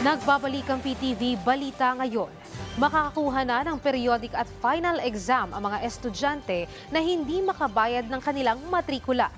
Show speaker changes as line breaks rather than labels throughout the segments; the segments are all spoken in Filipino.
Nagbabalik ang PTV Balita ngayon. Makakakuha na ng periodic at final exam ang mga estudyante na hindi makabayad ng kanilang matrikula.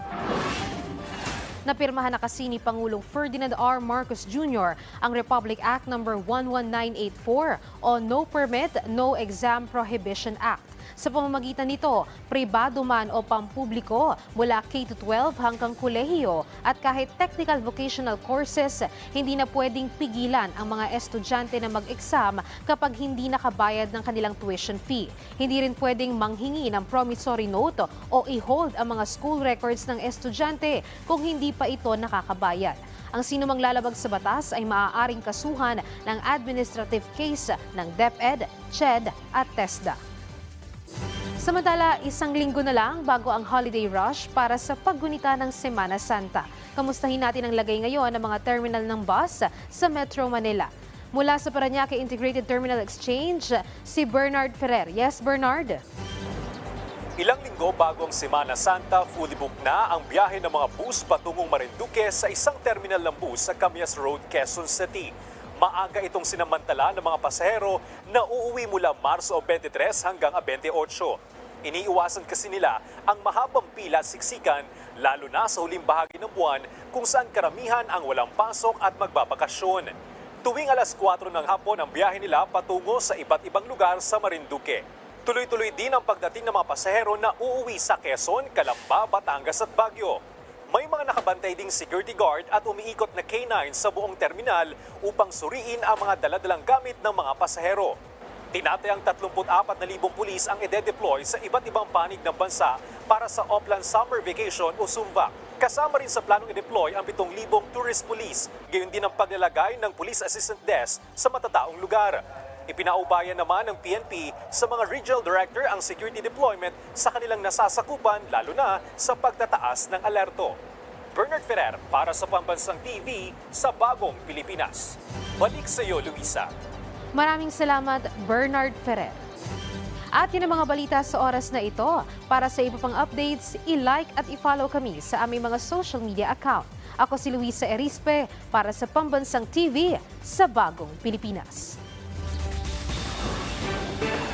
Napirmahan na kasi ni Pangulong Ferdinand R. Marcos Jr. ang Republic Act No. 11984 o No Permit, No Exam Prohibition Act. Sa pamamagitan nito, pribado man o pampubliko mula K-12 hanggang kolehiyo at kahit technical vocational courses, hindi na pwedeng pigilan ang mga estudyante na mag-exam kapag hindi nakabayad ng kanilang tuition fee. Hindi rin pwedeng manghingi ng promissory note o i-hold ang mga school records ng estudyante kung hindi pa ito nakakabayad. Ang sinumang lalabag sa batas ay maaaring kasuhan ng administrative case ng DepEd, CHED at TESDA. Samantala, isang linggo na lang bago ang holiday rush para sa paggunita ng Semana Santa. Kamustahin natin ang lagay ngayon ng mga terminal ng bus sa Metro Manila. Mula sa Paranaque Integrated Terminal Exchange, si Bernard Ferrer. Yes, Bernard?
Ilang linggo bago ang Semana Santa, fully booked na ang biyahe ng mga bus patungong Marinduque sa isang terminal ng bus sa Camias Road, Quezon City. Maaga itong sinamantala ng mga pasahero na uuwi mula Marso 23 hanggang 28. Iniiwasan kasi nila ang mahabang pila siksikan lalo na sa huling bahagi ng buwan kung saan karamihan ang walang pasok at magbabakasyon. Tuwing alas 4 ng hapon ang biyahe nila patungo sa iba't ibang lugar sa Marinduque. Tuloy-tuloy din ang pagdating ng mga pasahero na uuwi sa Quezon, Calamba, Batangas at Baguio. May mga nakabantay ding security guard at umiikot na K9 sa buong terminal upang suriin ang mga daladalang gamit ng mga pasahero. Tinatayang 34,000 pulis ang ide-deploy sa iba't ibang panig ng bansa para sa Oplan Summer Vacation o SUMVAC. Kasama rin sa planong i-deploy ang 7,000 tourist police, gayon din ang paglalagay ng Police Assistant Desk sa matataong lugar. Ipinaubayan naman ng PNP sa mga regional director ang security deployment sa kanilang nasasakupan lalo na sa pagtataas ng alerto. Bernard Ferrer para sa Pambansang TV sa Bagong Pilipinas. Balik sa iyo, Luisa.
Maraming salamat, Bernard Ferrer. At yun ang mga balita sa oras na ito. Para sa iba pang updates, i-like at i-follow kami sa aming mga social media account. Ako si Luisa Erispe para sa Pambansang TV sa Bagong Pilipinas. Yeah.